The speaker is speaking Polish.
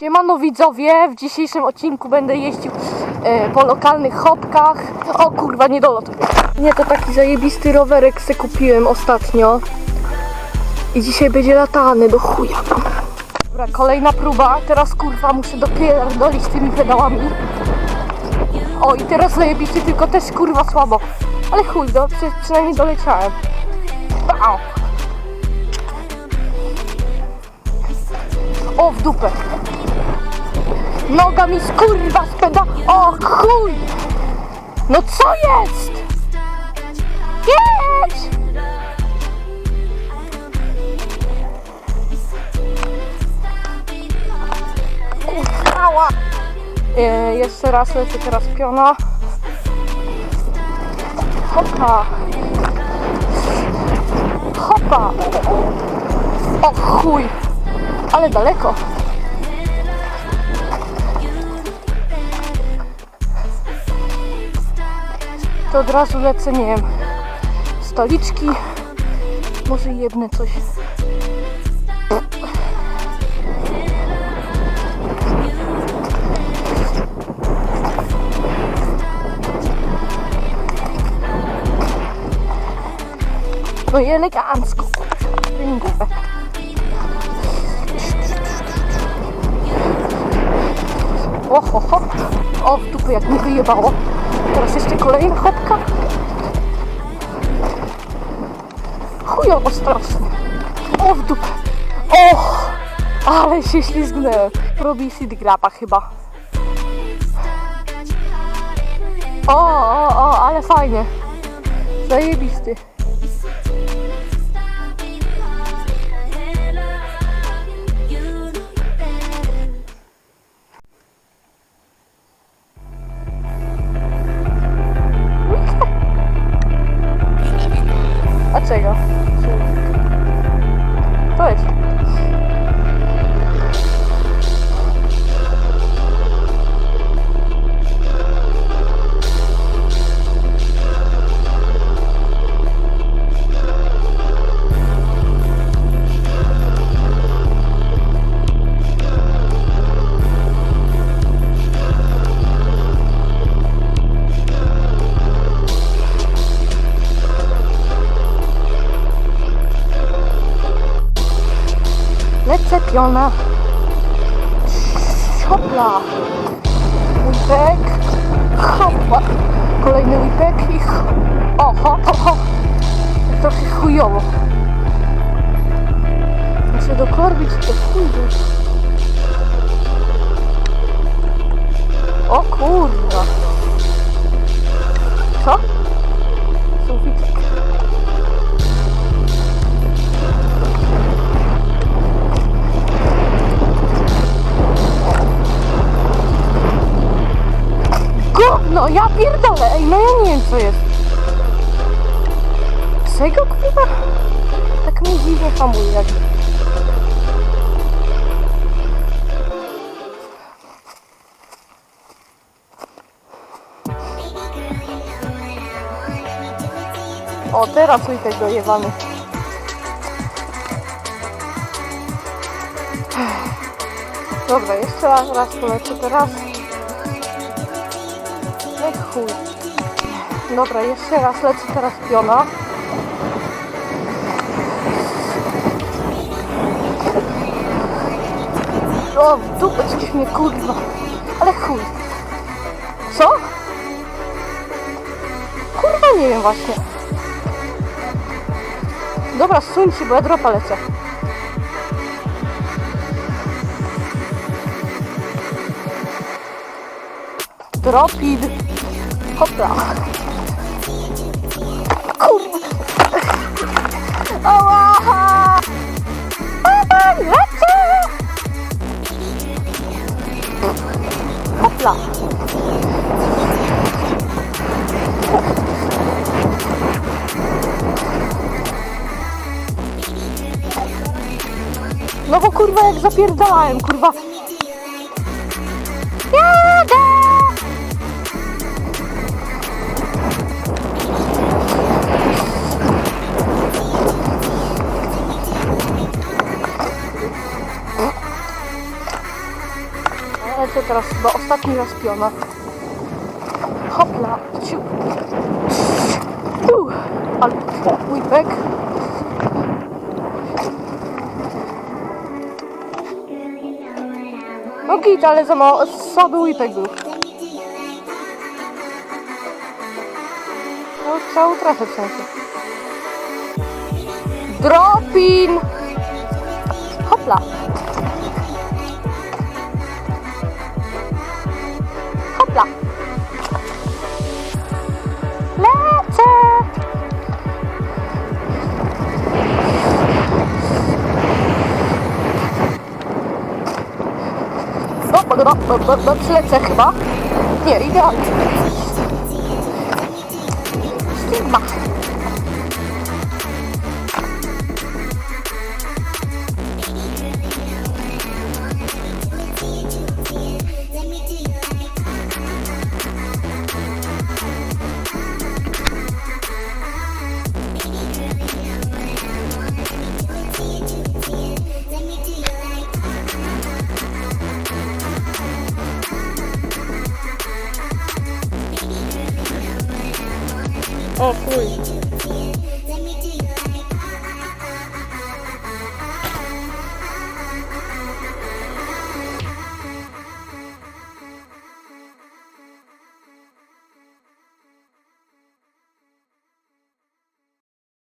Siemano widzowie, w dzisiejszym odcinku będę jeździł e, po lokalnych hopkach. O kurwa, nie dolot. Nie, to taki zajebisty rowerek se kupiłem ostatnio. I dzisiaj będzie latany do chuja. Dobra, kolejna próba. Teraz kurwa muszę dopierdolić tymi pedałami. O i teraz zajebiście, tylko też kurwa słabo. Ale chuj, do, przy, przynajmniej doleciałem. Au. O, w dupę. Noga mi skurwa spęda. O chuj! No co jest? Jedź! Kurwa! E, jeszcze raz lecę teraz piona. Hopa! Hopa! O chuj! Ale daleko. To od razu lecę, nie wiem, stoliczki, może jedne coś. No i elegancko, treningowe. O. O, w dupę jak mi wyjebało. Teraz jeszcze kolejna chopka. Chujowo strasznie. O, w dupę. Och, ale się ślizgnęłem. Robi seed grapa chyba. O, o, o, ale fajnie. Zajebisty. Lecę piona. Hopla. Łipek. Hopla. Kolejny łipek i ch... Oho, oho. Trochę chujowo. Muszę dokorbić to chuju. O kurwa. Co? Ja pierdolę, ej, no ja nie wiem co jest. Czego kurwa? Tak mnie dziwnie hamuje jak... O, teraz ujtek dojewany. Dobra, jeszcze raz, raz polecę teraz. Chuj. Dobra, jeszcze raz lecę teraz piona. O, w dupę coś mnie kurwa. Ale chuj. Co? Kurwa nie wiem właśnie. Dobra, suń się, bo ja dropa lecę. Dropid. Hopla. Kurwa. Lecę! Hopla. No bo kurwa jak zapierdalałem, kurwa. Lecę teraz chyba ostatni raz piona. Hopla, ciu. Tu. Ale whipek. No git, ale za mało, słaby whipek był. No całą trasę w sensie. Dropin! Hopla. Podoba, bo, bo, bo, lecę chyba. Nie, idealnie. Stigma. O chuj.